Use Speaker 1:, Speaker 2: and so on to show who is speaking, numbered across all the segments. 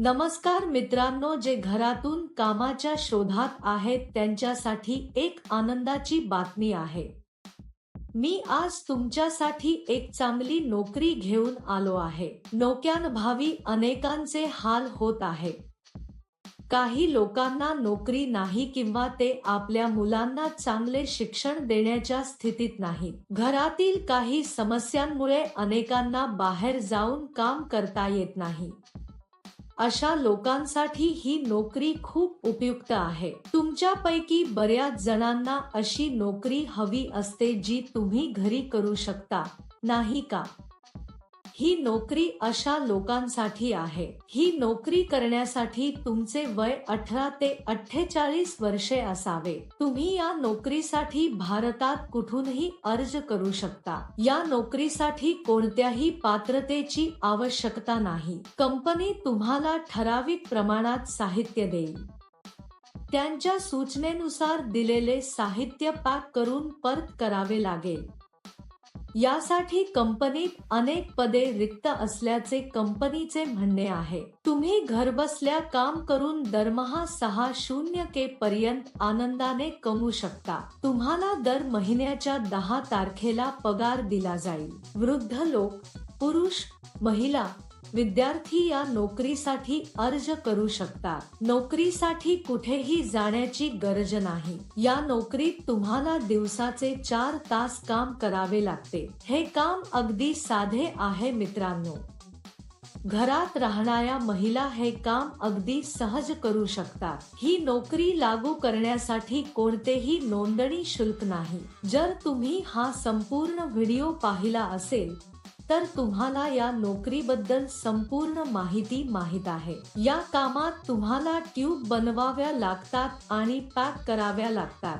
Speaker 1: नमस्कार मित्रांनो जे घरातून कामाच्या शोधात आहेत त्यांच्यासाठी एक आनंदाची बातमी आहे. मी आज तुमच्यासाठी एक चांगली नोकरी घेऊन आलो आहे. नोक्यांभावी अनेकांचे हाल होत आहे. काही लोकांना नोकरी नाही किंवा ते आपल्या मुलांना चांगले शिक्षण देण्याच्या स्थितीत नाही. घरातील काही समस्यांमुळे अनेकांना बाहेर जाऊन काम करता येत नाही. अशा लोकांसाठी ही नोकरी खूप उपयुक्त आहे. तुमच्यापैकी बऱ्याच जणांना अशी नोकरी हवी असते जी तुम्ही घरी करू शकता. नाही का? ही नोकरी अशा लोकांसाठी आहे. ही नोकरी करण्यासाठी तुमचे वय अठरा ते अठ्ठेचाळीस वर्षे असावे. तुम्ही या नोकरीसाठी भारतात कुठूनही अर्ज करू शकता. या नोकरीसाठी कोणत्याही पात्रतेची आवश्यकता नाही. कंपनी तुम्हाला ठराविक प्रमाणात साहित्य देईल. त्यांच्या सूचनेनुसार दिलेले साहित्य पॅक करून परत करावे लागेल. यासाठी कंपनीत अनेक पदे रिक्त असल्याचे कंपनीचे म्हणणे आहे. तुम्ही घरबसल्या काम करून दरमहा सहा शून्य के पर्यंत आनंदाने कमवू शकता. तुम्हाला दर महिन्याच्या दहा तारखेला पगार दिला जाईल. वृद्ध लोक पुरुष महिला विद्यार्थी या नोकरीसाठी अर्ज करू शकतात. नोकरीसाठी कुठेही जाण्याची गरज नाही. या नोकरीत तुम्हाला दिवसाचे चार तास काम करावे लागते. हे काम अगदी साधे आहे मित्रांनो. घरात राहणाऱ्या महिला हे काम अगदी सहज करू शकतात. ही नोकरी लागू करण्यासाठी कोणतेही नोंदणी शुल्क नाही. जर तुम्ही हा संपूर्ण व्हिडिओ पाहिला असेल तर तुम्हाला या नोकरीबद्दल संपूर्ण माहिती माहीत आहे. या कामात तुम्हाला ट्यूब बनवाव्या लागतात आणि पॅक कराव्या लागतात.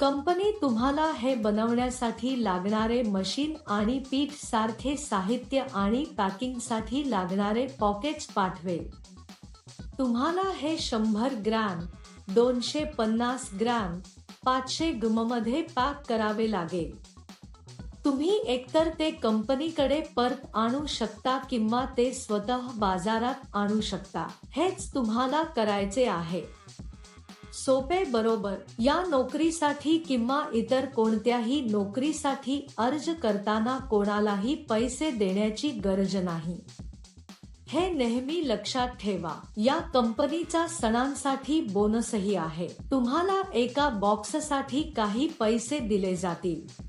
Speaker 1: कंपनी तुम्हाला हे बनवण्यासाठी लागणारे मशीन आणि पीठ सारखे साहित्य आणि पॅकिंगसाठी लागणारे पॉकेट्स पाठवेल. तुम्हाला हे शंभर ग्रॅम दोनशे पन्नास ग्रॅम पाचशे मध्ये पॅक करावे लागेल. तुम्ही एकतर ते कंपनीकडे परत आणू शकता किंवा ते स्वतः बाजारात आणू शकता. हेच तुम्हाला करायचे आहे. सोपे बरोबर. या नोकरीसाठी किंवा इतर कोणत्याही नोकरीसाठी अर्ज करताना कोणालाही पैसे देण्याची गरज नाही. हे नेहमी लक्षात ठेवा. या कंपनीचा सणांसाठी बोनसही आहे. तुम्हाला एका बॉक्ससाठी काही पैसे दिले जातील.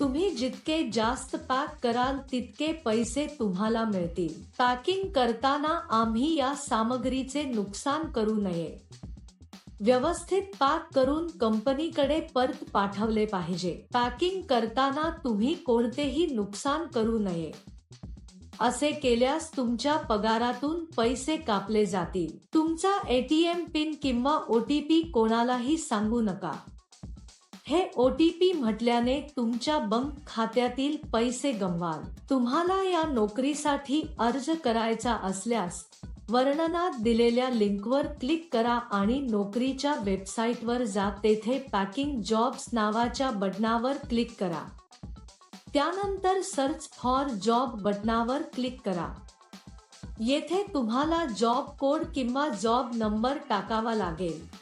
Speaker 1: तुम्ही जितके जास्त पॅक कराल तितके पैसे तुम्हाला मिळतील. पॅकिंग करताना आम्ही या सामग्रीचे नुकसान करू नये. व्यवस्थित पॅक करून कंपनीकडे परत पाठवले पाहिजे. पॅकिंग करताना तुम्ही कोणतेही नुकसान करू नये. असे केल्यास तुमच्या पगारातून पैसे कापले जातील. तुमचा एटीएम पिन किंवा ओटीपी कोणालाही सांगू नका. हे ओ टी पी म्हटल्याने तुमच्या बँक खात्यातील पैसे गमवाल. तुम्हाला या नोकरीसाठी अर्ज करायचा असल्यास वर्णनात दिलेल्या लिंकवर क्लिक करा आणि नोकरीच्या वेबसाईटवर जा तेथे पॅकिंग जॉब्स नावाच्या बटनावर क्लिक करा. त्यानंतर सर्च फॉर जॉब बटनावर क्लिक करा. येथे तुम्हाला जॉब कोड किंवा जॉब नंबर टाकावा लागेल.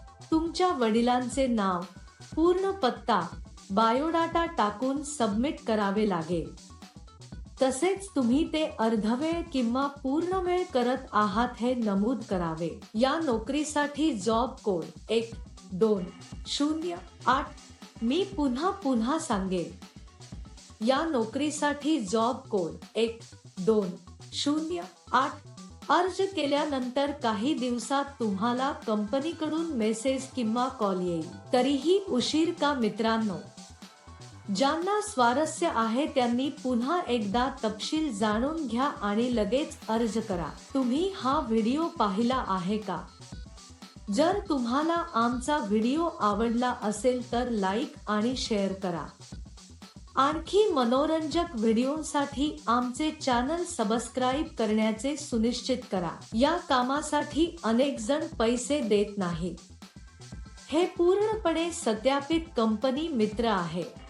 Speaker 1: तुमच्या वडिलांचे नाव पूर्ण पत्ता बायोडाटा टाकून सबमिट करावे लागेल. तसेच तुम्ही ते अर्धवेळ किंवा पूर्ण वेळ करत आहात हे नमूद करावे. या नोकरीसाठी जॉब कोड एक दोन शून्य आठ मी पुन्हा पुन्हा सांगेन. या नोकरीसाठी जॉब कोड एक दोन शून्य आठ अर्ज केल्यानंतर काही दिवसात तुम्हाला कंपनीकडून मेसेज किंवा कॉल येईल. तरीही उशीर का मित्रांनो? ज्यांना स्वारस्य आहे त्यांनी पुन्हा एकदा तपशील जाणून घ्या आणि लगेच अर्ज करा. तुम्ही हा व्हिडिओ पाहिला आहे का? जर तुम्हाला आमचा व्हिडिओ आवडला असेल तर लाईक आणि शेअर करा. आणखी मनोरंजक व्हिडिओसाठी आमचे चॅनल सबस्क्राईब करण्याचे सुनिश्चित करा. या कामासाठी अनेक जण पैसे देत नाहीत. हे पूर्णपणे सत्यापित कंपनी मित्र आहे.